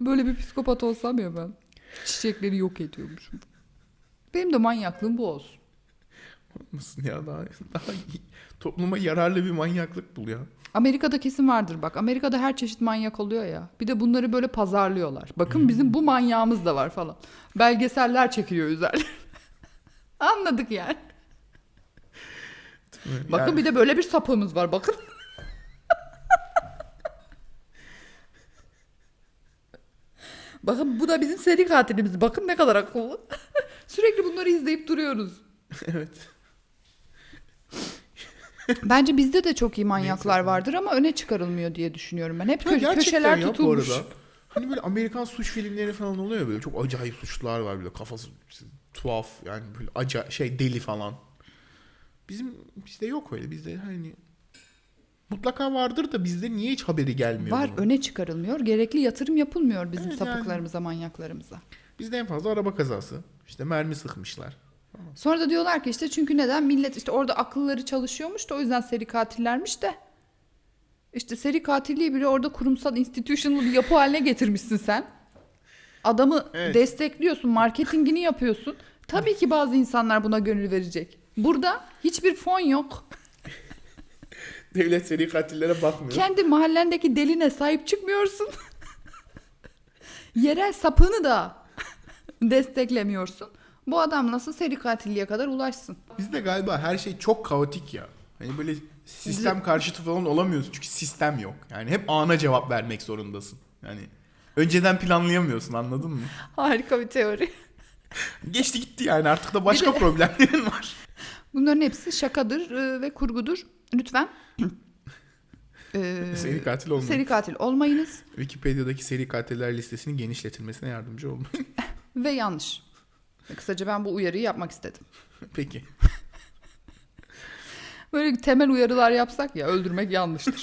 Böyle bir psikopat olsam ya ben. Çiçekleri yok ediyormuşum. Benim de manyaklığım bu olsun. Mısın ya daha, daha iyi. topluma yararlı bir manyaklık bul ya. Amerika'da kesin vardır bak. Amerika'da her çeşit manyak oluyor ya. Bir de bunları böyle pazarlıyorlar. Bakın bizim bu manyağımız da var falan. Belgeseller çekiliyor üzerine. Anladık yani. Bakın Yani bir de böyle bir sapığımız var bakın. Bakın bu da bizim seri katilimiz. Bakın ne kadar akıllı. Sürekli bunları izleyip duruyoruz. evet. Bence bizde de çok iyi manyaklar vardır ama öne çıkarılmıyor diye düşünüyorum ben. Hep Ya kö- köşeler ya bu tutulmuş. arada. Hani böyle Amerikan suç filmleri falan oluyor ya böyle çok acayip suçlular var böyle kafası tuhaf yani böyle aca şey deli falan. Bizim bizde yok öyle bizde hani mutlaka vardır da bizde niye hiç haberi gelmiyor? Var bunun? öne çıkarılmıyor. Gerekli yatırım yapılmıyor bizim Evet, yani. sapıklarımıza, manyaklarımıza. Bizde en fazla araba kazası. İşte mermi sıkmışlar. Sonra da diyorlar ki işte çünkü neden millet işte orada akılları çalışıyormuş da o yüzden seri katillermiş de. İşte seri katilliği bile orada kurumsal institutional bir yapı haline getirmişsin sen. Adamı Evet. destekliyorsun, marketingini yapıyorsun. Tabii ki bazı insanlar buna gönül verecek. Burada hiçbir fon yok. Devlet seri katillere bakmıyor. Kendi mahallendeki deline sahip çıkmıyorsun. Yerel sapını da desteklemiyorsun. Bu adam nasıl seri katilliğe kadar ulaşsın? Bizde galiba her şey çok kaotik ya. Hani böyle sistem karşıtı falan olamıyorsun çünkü sistem yok. Yani hep ana cevap vermek zorundasın. Yani önceden planlayamıyorsun anladın mı? Harika bir teori. Geçti gitti yani artık da başka problemlerin var. Bunların hepsi şakadır e, ve kurgudur. Lütfen e, Seri katil olmayın. seri katil olmayınız Wikipedia'daki seri katiller listesinin genişletilmesine yardımcı olmayın. ve yanlış. Kısaca ben bu uyarıyı yapmak istedim. Peki. Böyle temel uyarılar yapsak ya öldürmek yanlıştır.